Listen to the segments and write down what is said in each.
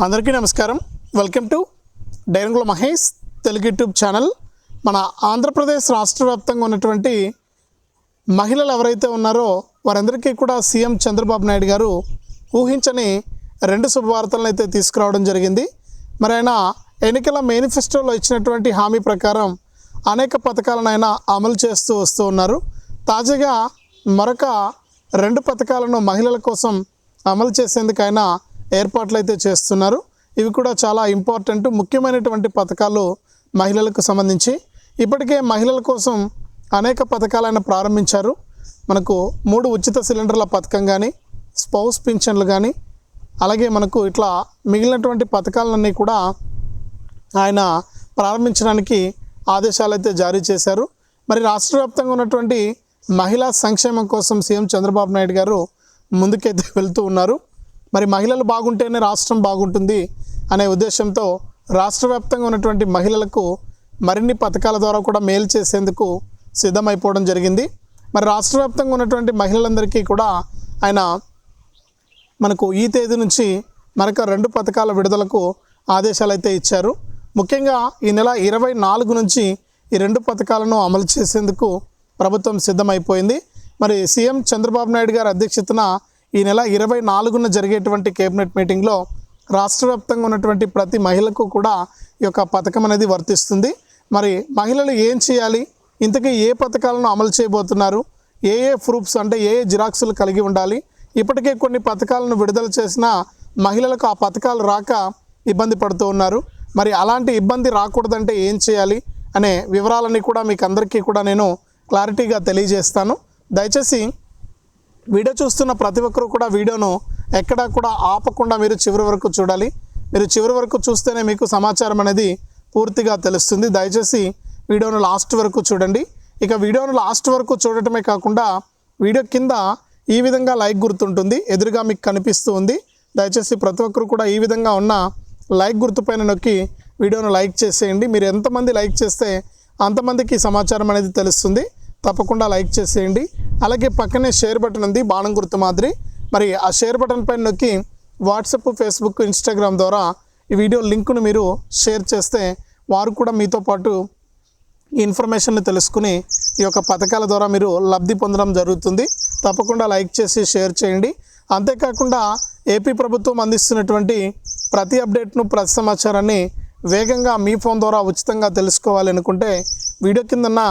అందరికీ నమస్కారం. Welcome to డైరంగుల మహేష్ తెలుగు యూట్యూబ్ ఛానల్. మన ఆంధ్రప్రదేశ్ రాష్ట్ర వ్యాప్తంగా ఉన్నటువంటి మహిళలు ఎవరైతే ఉన్నారో వారందరికీ కూడా సీఎం చంద్రబాబు నాయుడు గారు ఊహించని రెండు శుభవార్తలను అయితే తీసుకురావడం జరిగింది. మరి ఆయన ఎన్నికల మేనిఫెస్టోలో ఇచ్చినటువంటి హామీ ప్రకారం అనేక పథకాలను ఆయన అమలు చేస్తూ వస్తూ ఉన్నారు. తాజాగా మరొక రెండు పథకాలను మహిళల కోసం అమలు చేసేందుకు ఆయన ఏర్పాట్లు అయితే చేస్తున్నారు. ఇవి కూడా చాలా ఇంపార్టెంట్ ముఖ్యమైనటువంటి పథకాలు మహిళలకు సంబంధించి. ఇప్పటికే మహిళల కోసం అనేక పథకాలను ప్రారంభించారు. మనకు మూడు ఉచిత సిలిండర్ల పథకం కానీ స్పౌస్ పింఛన్లు కానీ అలాగే మనకు ఇట్లా మిగిలినటువంటి పథకాలన్నీ కూడా ఆయన ప్రారంభించడానికి ఆదేశాలు అయితే జారీ చేశారు. మరి రాష్ట్ర వ్యాప్తంగా ఉన్నటువంటి మహిళా సంక్షేమం కోసం సీఎం చంద్రబాబు నాయుడు గారు ముందుకైతే వెళ్తూ ఉన్నారు. మరి మహిళలు బాగుంటేనే రాష్ట్రం బాగుంటుంది అనే ఉద్దేశంతో రాష్ట్ర వ్యాప్తంగా ఉన్నటువంటి మహిళలకు మరిన్ని పథకాల ద్వారా కూడా మేలు చేసేందుకు సిద్ధమైపోవడం జరిగింది. మరి రాష్ట్ర వ్యాప్తంగా ఉన్నటువంటి మహిళలందరికీ కూడా ఆయన మనకు ఈ తేదీ నుంచి మరొక రెండు పథకాల విడుదలకు ఆదేశాలు అయితే ఇచ్చారు. ముఖ్యంగా ఈ నెల ఇరవై నాలుగు నుంచి ఈ రెండు పథకాలను అమలు చేసేందుకు ప్రభుత్వం సిద్ధమైపోయింది. మరి సీఎం చంద్రబాబు నాయుడు గారి అధ్యక్షతన ఈ నెల ఇరవై నాలుగున జరిగేటువంటి కేబినెట్ మీటింగ్లో రాష్ట్ర వ్యాప్తంగా ఉన్నటువంటి ప్రతి మహిళకు కూడా ఈ యొక్క పథకం అనేది వర్తిస్తుంది. మరి మహిళలు ఏం చేయాలి? ఇంతకీ ఏ పథకాలను అమలు చేయబోతున్నారు? ఏ ఏ ప్రూఫ్స్ అంటే ఏ ఏ జిరాక్సులు కలిగి ఉండాలి? ఇప్పటికే కొన్ని పథకాలను విడుదల చేసిన మహిళలకు ఆ పథకాలు రాక ఇబ్బంది పడుతూ ఉన్నారు. మరి అలాంటి ఇబ్బంది రాకూడదంటే ఏం చేయాలి? అనే వివరాలన్నీ కూడా మీకు అందరికీ కూడా నేను క్లారిటీగా తెలియజేస్తాను. దయచేసి వీడియో చూస్తున్న ప్రతి ఒక్కరు కూడా వీడియోను ఎక్కడా కూడా ఆపకుండా మీరు చివరి వరకు చూడాలి. మీరు చివరి వరకు చూస్తేనే మీకు సమాచారం అనేది పూర్తిగా తెలుస్తుంది. దయచేసి వీడియోను లాస్ట్ వరకు చూడండి. ఇక వీడియోను లాస్ట్ వరకు చూడటమే కాకుండా వీడియో కింద ఈ విధంగా లైక్ గుర్తుంటుంది. ఎదురుగా మీకు కనిపిస్తూ ఉంది. దయచేసి ప్రతి ఒక్కరు కూడా ఈ విధంగా ఉన్న లైక్ గుర్తుపైన నొక్కి వీడియోను లైక్ చేసేయండి. మీరు ఎంతమంది లైక్ చేస్తే అంతమందికి సమాచారం అనేది తెలుస్తుంది. తప్పకుండా లైక్ చేసేయండి. అలాగే పక్కనే షేర్ బటన్ ఉంది బాణం గుర్తు మాదిరి. మరి ఆ షేర్ బటన్ పైన నొక్కి వాట్సాప్ ఫేస్బుక్ ఇన్స్టాగ్రామ్ ద్వారా ఈ వీడియో లింకును మీరు షేర్ చేస్తే వారు కూడా మీతో పాటు ఈ ఇన్ఫర్మేషన్ని తెలుసుకుని ఈ యొక్క పథకాల ద్వారా మీరు లబ్ధి పొందడం జరుగుతుంది. తప్పకుండా లైక్ చేసి షేర్ చేయండి. అంతేకాకుండా ఏపీ ప్రభుత్వం అందిస్తున్నటువంటి ప్రతి అప్డేట్ను ప్రతి సమాచారాన్ని వేగంగా మీ ఫోన్ ద్వారా ఉచితంగా తెలుసుకోవాలనుకుంటే వీడియో కిందన్న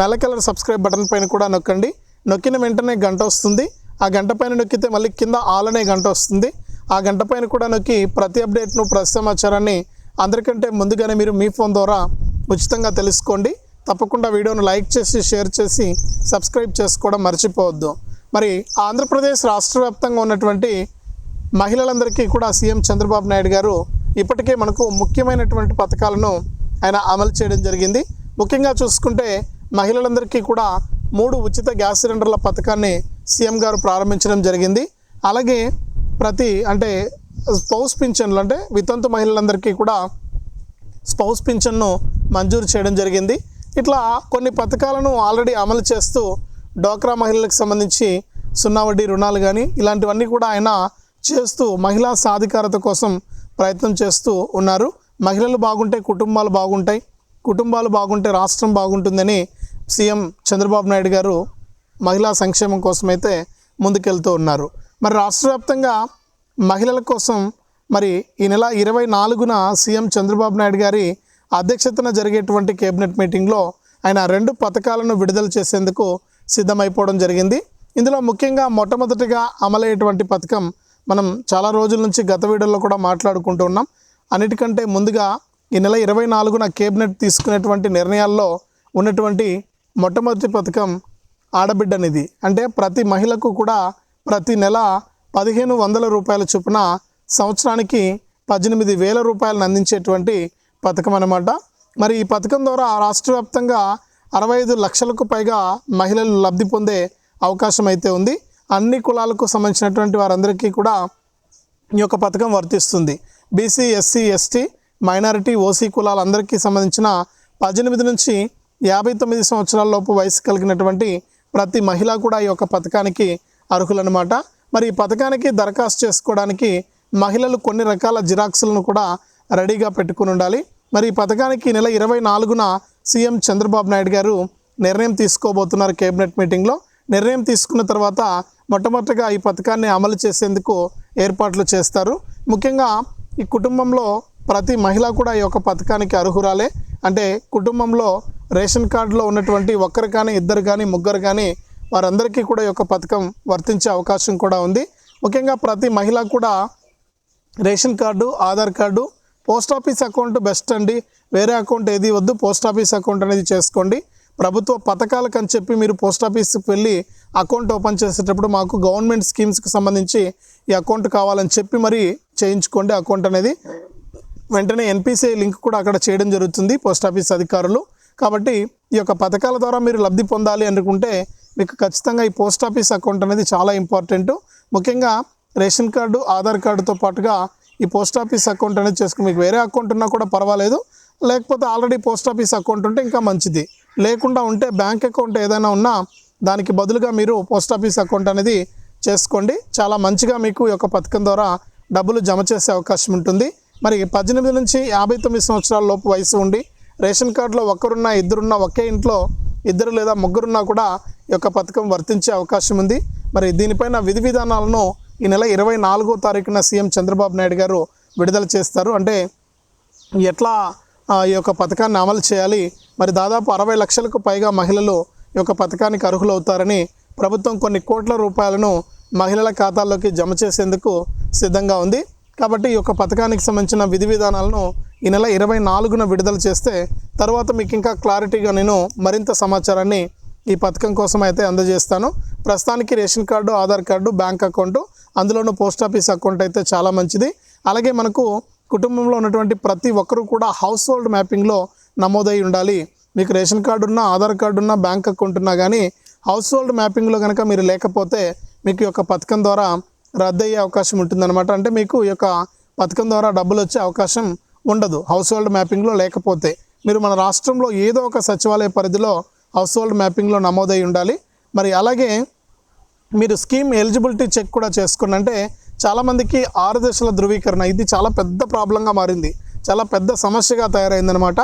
నల్ల కలర్ సబ్స్క్రైబ్ బటన్ పైన కూడా నొక్కండి. నొక్కిన వెంటనే గంట వస్తుంది. ఆ గంట పైన నొక్కితే మళ్ళీ కింద ఆల్ అనే గంట వస్తుంది. ఆ గంట పైన కూడా నొక్కి ప్రతి అప్డేట్ను ప్రతి సమాచారాన్ని అందరికంటే ముందుగానే మీరు మీ ఫోన్ ద్వారా ఉచితంగా తెలుసుకోండి. తప్పకుండా వీడియోను లైక్ చేసి షేర్ చేసి సబ్స్క్రైబ్ చేసుకోవడం మర్చిపోవద్దు. మరి ఆంధ్రప్రదేశ్ రాష్ట్ర వ్యాప్తంగా ఉన్నటువంటి మహిళలందరికీ కూడా సీఎం చంద్రబాబు నాయుడు గారు ఇప్పటికే మనకు ముఖ్యమైనటువంటి పథకాలను ఆయన అమలు చేయడం జరిగింది. ముఖ్యంగా చూసుకుంటే మహిళలందరికీ కూడా మూడు ఉచిత గ్యాస్ సిలిండర్ల పథకాన్ని సీఎం గారు ప్రారంభించడం జరిగింది. అలాగే ప్రతి అంటే స్పౌస్ పింఛన్లు అంటే వితంతు మహిళలందరికీ కూడా స్పౌస్ పింఛన్ను మంజూరు చేయడం జరిగింది. ఇట్లా కొన్ని పథకాలను ఆల్రెడీ అమలు చేస్తూ డోక్రా మహిళలకు సంబంధించి సున్నా వడ్డీ రుణాలు కానీ ఇలాంటివన్నీ కూడా ఆయన చేస్తూ మహిళా సాధికారత కోసం ప్రయత్నం చేస్తూ ఉన్నారు. మహిళలు బాగుంటే కుటుంబాలు బాగుంటాయి. కుటుంబాలు బాగుంటే రాష్ట్రం బాగుంటుందని సీఎం చంద్రబాబు నాయుడు గారు మహిళా సంక్షేమం కోసమైతే ముందుకెళ్తూ ఉన్నారు. మరి రాష్ట్ర వ్యాప్తంగా మహిళల కోసం మరి ఈ నెల ఇరవై నాలుగున సీఎం చంద్రబాబు నాయుడు గారి అధ్యక్షతన జరిగేటువంటి కేబినెట్ మీటింగ్లో ఆయన రెండు పథకాలను విడుదల చేసేందుకు సిద్ధమైపోవడం జరిగింది. ఇందులో ముఖ్యంగా మొట్టమొదటిగా అమలయ్యేటువంటి పథకం మనం చాలా రోజుల నుంచి గత వీడియోలో కూడా మాట్లాడుకుంటూ ఉన్నాం. అన్నిటికంటే ముందుగా ఈ నెల ఇరవై నాలుగున కేబినెట్ తీసుకునేటువంటి నిర్ణయాల్లో ఉన్నటువంటి మొట్టమొదటి పథకం ఆడబిడ్డ నిధి అంటే ప్రతి మహిళకు కూడా ప్రతి నెల పదిహేను వందల రూపాయల చొప్పున సంవత్సరానికి పద్దెనిమిది వేల రూపాయలను అందించేటువంటి పథకం అన్నమాట. మరి ఈ పథకం ద్వారా రాష్ట్ర వ్యాప్తంగా అరవై ఐదు లక్షలకు పైగా మహిళలు లబ్ధి పొందే అవకాశం అయితే ఉంది. అన్ని కులాలకు సంబంధించినటువంటి వారందరికీ కూడా ఈ యొక్క పథకం వర్తిస్తుంది. BC SC ST minority OC కులాలందరికీ సంబంధించిన పద్దెనిమిది నుంచి యాభై తొమ్మిది సంవత్సరాల లోపు వయసు కలిగినటువంటి ప్రతి మహిళ కూడా ఈ యొక్క పథకానికి అర్హులన్నమాట. మరి ఈ పథకానికి దరఖాస్తు చేసుకోవడానికి మహిళలు కొన్ని రకాల జిరాక్స్లను కూడా రెడీగా పెట్టుకుని ఉండాలి. మరి ఈ పథకానికి నెల ఇరవై నాలుగున సీఎం చంద్రబాబు నాయుడు గారు నిర్ణయం తీసుకోబోతున్నారు కేబినెట్ మీటింగ్లో. నిర్ణయం తీసుకున్న తర్వాత మొట్టమొదటిగా ఈ పథకాన్ని అమలు చేసేందుకు ఏర్పాట్లు చేస్తారు. ముఖ్యంగా ఈ కుటుంబంలో ప్రతి మహిళ కూడా ఈ యొక్క పథకానికి అర్హురాలే. అంటే కుటుంబంలో రేషన్ కార్డులో ఉన్నటువంటి ఒక్కరు కానీ ఇద్దరు కానీ ముగ్గురు కానీ వారందరికీ కూడా ఈ యొక్క పథకం వర్తించే అవకాశం కూడా ఉంది. ముఖ్యంగా ప్రతి మహిళ కూడా ration card Aadhaar card post office account best అండి. వేరే అకౌంట్ ఏది వద్దు పోస్ట్ ఆఫీస్ అకౌంట్ అనేది చేసుకోండి. ప్రభుత్వ పథకాలకు అని చెప్పి మీరు పోస్ట్ ఆఫీస్కి వెళ్ళి అకౌంట్ ఓపెన్ చేసేటప్పుడు మాకు గవర్నమెంట్ స్కీమ్స్కి సంబంధించి ఈ అకౌంట్ కావాలని చెప్పి మరి చేయించుకోండి అకౌంట్ అనేది. వెంటనే ఎన్పిసిఐ లింక్ కూడా అక్కడ చేయడం జరుగుతుంది పోస్ట్ ఆఫీస్ అధికారులు. కాబట్టి ఈ యొక్క పథకాల ద్వారా మీరు లబ్ధి పొందాలి అనుకుంటే మీకు ఖచ్చితంగా ఈ పోస్ట్ ఆఫీస్ అకౌంట్ అనేది చాలా ఇంపార్టెంట్. ముఖ్యంగా రేషన్ కార్డు ఆధార్ కార్డుతో పాటుగా ఈ పోస్ట్ ఆఫీస్ అకౌంట్ అనేది చేసుకుని మీకు వేరే అకౌంట్ ఉన్నా కూడా పర్వాలేదు. లేకపోతే ఆల్రెడీ పోస్ట్ ఆఫీస్ అకౌంట్ ఉంటే ఇంకా మంచిది. లేకుండా ఉంటే బ్యాంక్ అకౌంట్ ఏదైనా ఉన్నా దానికి బదులుగా మీరు పోస్ట్ ఆఫీస్ అకౌంట్ అనేది చేసుకోండి. చాలా మంచిగా మీకు ఈ యొక్క పథకం ద్వారా డబ్బులు జమ చేసే అవకాశం ఉంటుంది. మరి పద్దెనిమిది నుంచి యాభై తొమ్మిది సంవత్సరాల లోపు వయసు ఉండి రేషన్ కార్డులో ఒకరున్నా ఇద్దరున్నా ఒకే ఇంట్లో ఇద్దరు లేదా ముగ్గురున్నా కూడా ఈ యొక్క పథకం వర్తించే అవకాశం ఉంది. మరి దీనిపైన విధి విధానాలను ఈ నెల ఇరవై నాలుగో తారీఖున సీఎం చంద్రబాబు నాయుడు గారు విడుదల చేస్తారు. అంటే ఎట్లా ఈ యొక్క పథకాన్ని అమలు చేయాలి? మరి దాదాపు అరవై లక్షలకు పైగా మహిళలు ఈ యొక్క పథకానికి అర్హులవుతారని ప్రభుత్వం కొన్ని కోట్ల రూపాయలను మహిళల ఖాతాల్లోకి జమ చేసేందుకు సిద్ధంగా ఉంది. కాబట్టి ఈ యొక్క పథకానికి సంబంధించిన విధి విధానాలను ఈ నెల ఇరవై నాలుగున విడుదల చేస్తే తర్వాత మీకు ఇంకా క్లారిటీగా నేను మరింత సమాచారాన్ని ఈ పథకం కోసం అయితే అందజేస్తాను. ప్రస్తుతానికి ration card Aadhaar card bank account అందులోనూ పోస్ట్ ఆఫీస్ అకౌంట్ అయితే చాలా మంచిది. అలాగే మనకు కుటుంబంలో ఉన్నటువంటి ప్రతి ఒక్కరూ కూడా హౌస్ హోల్డ్ మ్యాపింగ్లో నమోదై ఉండాలి. మీకు రేషన్ కార్డు ఉన్నా ఆధార్ కార్డు ఉన్నా బ్యాంక్ అకౌంట్ ఉన్నా కానీ హౌస్ హోల్డ్ మ్యాపింగ్లో కనుక మీరు లేకపోతే మీకు యొక్క పథకం ద్వారా రద్దు అయ్యే అవకాశం ఉంటుందన్నమాట. అంటే మీకు ఈ యొక్క పథకం ద్వారా డబ్బులు వచ్చే అవకాశం ఉండదు. హౌస్ హోల్డ్ మ్యాపింగ్లో లేకపోతే మీరు మన రాష్ట్రంలో ఏదో ఒక సచివాలయ పరిధిలో హౌస్ హోల్డ్ మ్యాపింగ్లో నమోదై ఉండాలి. మరి అలాగే మీరు స్కీమ్ ఎలిజిబిలిటీ చెక్ కూడా చేసుకున్నంటే అంటే చాలామందికి ఆరు దశల ధృవీకరణ. ఇది చాలా పెద్ద ప్రాబ్లంగా మారింది. చాలా పెద్ద సమస్యగా తయారైందనమాట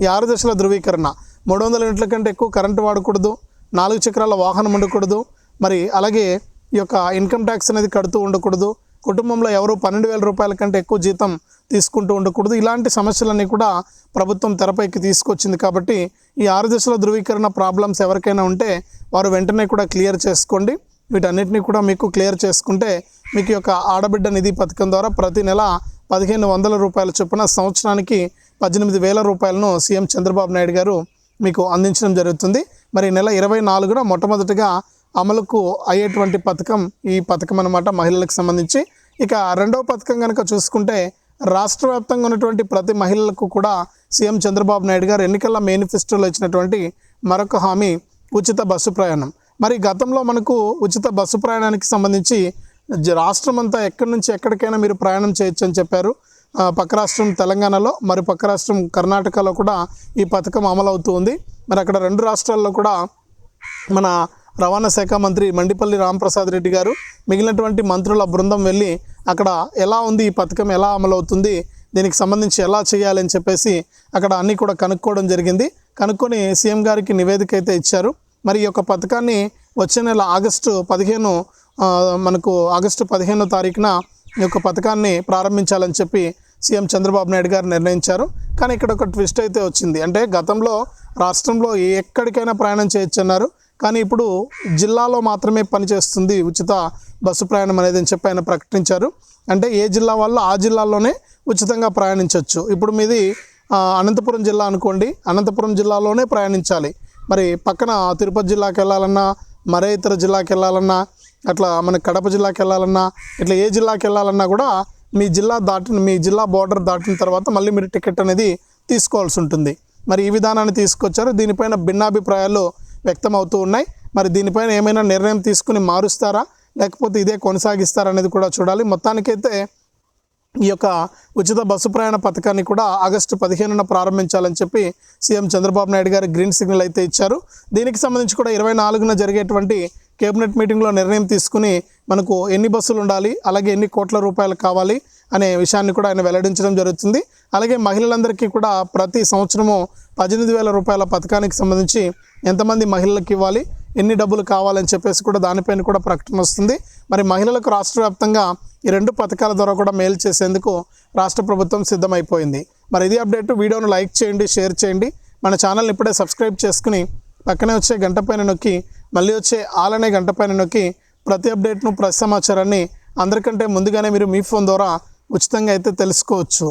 ఈ ఆరు దశల ధృవీకరణ. మూడు వందల యూనిట్ల కంటే ఎక్కువ కరెంటు వాడకూడదు. నాలుగు చక్రాల వాహనం ఉండకూడదు. మరి అలాగే ఈ యొక్క ఇన్కమ్ ట్యాక్స్ అనేది కడుతూ ఉండకూడదు. కుటుంబంలో ఎవరు పన్నెండు వేల రూపాయల కంటే ఎక్కువ జీతం తీసుకుంటూ ఉండకూడదు. ఇలాంటి సమస్యలన్నీ కూడా ప్రభుత్వం తెరపైకి తీసుకొచ్చింది కాబట్టి ఈ ఆరు దశల ధృవీకరణ ప్రాబ్లమ్స్ ఎవరికైనా ఉంటే వారు వెంటనే కూడా క్లియర్ చేసుకోండి. వీటన్నిటిని కూడా మీకు క్లియర్ చేసుకుంటే మీకు యొక్క ఆడబిడ్డ నిధి పథకం ద్వారా ప్రతి నెల పదిహేను వందల రూపాయల చొప్పున సంవత్సరానికి పద్దెనిమిది వేల రూపాయలను సీఎం చంద్రబాబు నాయుడు గారు మీకు అందించడం జరుగుతుంది. మరి నెల ఇరవై నాలుగున మొట్టమొదటిగా అమలుకు అయ్యేటువంటి పథకం ఈ పథకం అన్నమాట మహిళలకు సంబంధించి. ఇక రెండవ పథకం కనుక చూసుకుంటే రాష్ట్ర వ్యాప్తంగా ఉన్నటువంటి ప్రతి మహిళలకు కూడా సీఎం చంద్రబాబు నాయుడు గారు ఎన్నికల మేనిఫెస్టోలో ఇచ్చినటువంటి మరొక హామీ ఉచిత బస్సు ప్రయాణం. మరి గతంలో మనకు ఉచిత బస్సు ప్రయాణానికి సంబంధించి రాష్ట్రం అంతా ఎక్కడి నుంచి ఎక్కడికైనా మీరు ప్రయాణం చేయొచ్చు అని చెప్పారు పక్క రాష్ట్రం తెలంగాణలో మరి పక్క రాష్ట్రం కర్ణాటకలో కూడా ఈ పథకం అమలు మరి అక్కడ రెండు రాష్ట్రాల్లో కూడా మన రవాణా శాఖ మంత్రి మండిపల్లి రామప్రసాద్ రెడ్డి గారు మిగిలినటువంటి మంత్రుల బృందం వెళ్ళి అక్కడ ఎలా ఉంది ఈ పథకం ఎలా అమలవుతుంది దీనికి సంబంధించి ఎలా చేయాలని చెప్పేసి అక్కడ అన్నీ కూడా కనుక్కోవడం జరిగింది. కనుక్కొని సీఎం గారికి నివేదిక అయితే ఇచ్చారు. మరి ఈ యొక్క పథకాన్ని వచ్చే నెల ఆగస్టు పదిహేను మనకు ఆగస్టు పదిహేనో తారీఖున ఈ యొక్క పథకాన్ని ప్రారంభించాలని చెప్పి సీఎం చంద్రబాబు నాయుడు గారు నిర్ణయించారు. కానీ ఇక్కడ ఒక ట్విస్ట్ అయితే వచ్చింది. అంటే గతంలో రాష్ట్రంలో ఎక్కడికైనా ప్రయాణం చేయొచ్చు అన్నారు కానీ ఇప్పుడు జిల్లాలో మాత్రమే పనిచేస్తుంది ఉచిత బస్సు ప్రయాణం అనేది అని చెప్పి ఆయన ప్రకటించారు. అంటే ఏ జిల్లా వాళ్ళు ఆ జిల్లాలోనే ఉచితంగా ప్రయాణించవచ్చు ఇప్పుడు మీది అనంతపురం జిల్లా అనుకోండి. అనంతపురం జిల్లాలోనే ప్రయాణించాలి. మరి పక్కన తిరుపతి జిల్లాకి వెళ్ళాలన్నా మరే ఇతర జిల్లాకి వెళ్ళాలన్నా అట్లా మన కడప జిల్లాకి వెళ్ళాలన్నా ఇట్లా ఏ జిల్లాకి వెళ్ళాలన్నా కూడా మీ జిల్లా దాటిన మీ జిల్లా బార్డర్ దాటిన తర్వాత మళ్ళీ మీరు టికెట్ అనేది తీసుకోవాల్సి ఉంటుంది. మరి ఈ విధానాన్ని తీసుకొచ్చారు. దీనిపైన భిన్నాభిప్రాయాలు వ్యక్తం అవుతూ ఉన్నాయి. మరి దీనిపైన ఏమైనా నిర్ణయం తీసుకుని మారుస్తారా? లేకపోతే ఇదే కొనసాగిస్తారా అనేది కూడా చూడాలి. మొత్తానికైతే ఈ యొక్క ఉచిత బస్సు ప్రయాణ పథకాన్ని కూడా ఆగస్టు పదిహేనున ప్రారంభించాలని చెప్పి సీఎం చంద్రబాబు నాయుడు గారు గ్రీన్ సిగ్నల్ అయితే ఇచ్చారు. దీనికి సంబంధించి కూడా ఇరవై నాలుగున జరిగేటువంటి కేబినెట్ మీటింగ్లో నిర్ణయం తీసుకుని మనకు ఎన్ని బస్సులు ఉండాలి అలాగే ఎన్ని కోట్ల రూపాయలు కావాలి అనే విషయాన్ని కూడా ఆయన వెల్లడించడం జరుగుతుంది. అలాగే మహిళలందరికీ కూడా ప్రతి సంవత్సరము పద్దెనిమిది వేల రూపాయల పథకానికి సంబంధించి ఎంతమంది మహిళలకు ఇవ్వాలి ఎన్ని డబ్బులు కావాలని చెప్పేసి కూడా దానిపైన కూడా ప్రకటన వస్తుంది. మరి మహిళలకు రాష్ట్ర వ్యాప్తంగా ఈ రెండు పథకాల ద్వారా కూడా మేలు చేసేందుకు రాష్ట్ర ప్రభుత్వం సిద్ధమైపోయింది. మరి ఇది అప్డేట్ వీడియోను లైక్ చేయండి షేర్ చేయండి. మన ఛానల్ని ఇప్పుడే సబ్స్క్రైబ్ చేసుకుని పక్కనే వచ్చే గంట పైన నొక్కి మళ్ళీ వచ్చే ఆలనే గంట పైన నొక్కి ప్రతి అప్డేట్ను ప్రతి సమాచారాన్ని అందరికంటే ముందుగానే మీరు మీ ఫోన్ ద్వారా ఉచితంగా అయితే తెలుసుకోవచ్చు.